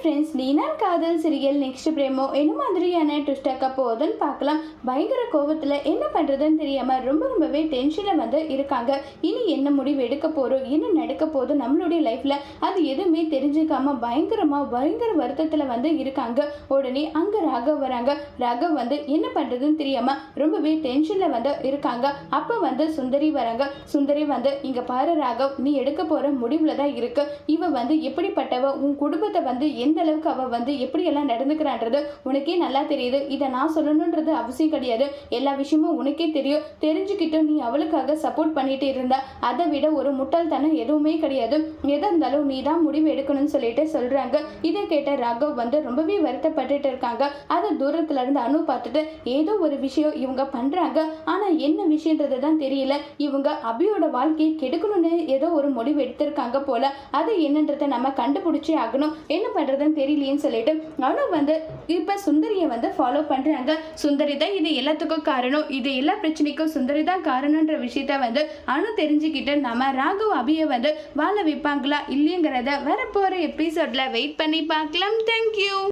Friends லீனால் காதல் serial next பிரேமோ என்ன மாதிரியான ட்விஸ்டாக்க போகுதுன்னு பார்க்கலாம். பயங்கர கோவத்தில் என்ன பண்ணுறதுன்னு தெரியாமல் ரொம்ப ரொம்பவே டென்ஷனில் வந்து இருக்காங்க. இனி என்ன முடிவு எடுக்க போகிறோம் என்ன நடக்க போதும் நம்மளுடைய லைஃப்பில் அது எதுவுமே தெரிஞ்சுக்காம பயங்கரமாக பயங்கர வருத்தத்தில் வந்து இருக்காங்க. உடனே அங்கே ராகவ் வராங்க. ராகவ் வந்து என்ன பண்ணுறதுன்னு தெரியாமல் ரொம்பவே டென்ஷனில் வந்து இருக்காங்க. அப்போ வந்து சுந்தரி வராங்க. சுந்தரி வந்து இங்கே பாரு ராகவ் நீ எடுக்க போகிற முடிவில் தான் இருக்கு. இவ வந்து எப்படிப்பட்டவ? உன் குடும்பத்தை வந்து எந்த அளவுக்கு அவ வந்து எப்படியெல்லாம் நடந்துக்கிறான்றது உனக்கே நல்லா தெரியுது. இதை நான் சொல்லணுன்றது அவசியம் கிடையாது. எல்லா விஷயமும் உனக்கே தெரியும். தெரிஞ்சுக்கிட்டும் நீ அவளுக்காக சப்போர்ட் பண்ணிட்டு இருந்தா அதை விட ஒரு முட்டாள்தனம் எதுவுமே கிடையாது. எதா இருந்தாலும் நீ தான் முடிவு எடுக்கணும்னு சொல்லிட்டு சொல்றாங்க. இதை கேட்ட ராகவ் வந்து ரொம்பவே வருத்தப்பட்டுட்டு இருக்காங்க. அதை தூரத்துல இருந்து அனு பார்த்துட்டு ஏதோ ஒரு விஷயம் இவங்க பண்றாங்க. ஆனா என்ன விஷயன்றது தான் தெரியல. இவங்க அபியோட வாழ்க்கையை கெடுக்கணும்னு ஏதோ ஒரு முடிவு எடுத்திருக்காங்க போல. அது என்னன்றதை நம்ம கண்டுபிடிச்சே ஆகணும். என்ன பண்றது? பண்ணுறதுன்னு தெரியலையேன்னு சொல்லிட்டு அனு வந்து இப்போ சுந்தரியை வந்து ஃபாலோ பண்ணுறாங்க சுந்தரி தான் இது எல்லாத்துக்கும் காரணம். இது எல்லா பிரச்சனைக்கும் சுந்தரி தான் காரணம்ன்ற விஷயத்த வந்து அனு தெரிஞ்சுக்கிட்டு நம்ம ராகவ் அபியை வந்து வாழ வைப்பாங்களா இல்லைங்கிறத வரப்போகிற எபிசோடில் வெயிட் பண்ணி பார்க்கலாம். தேங்க்யூ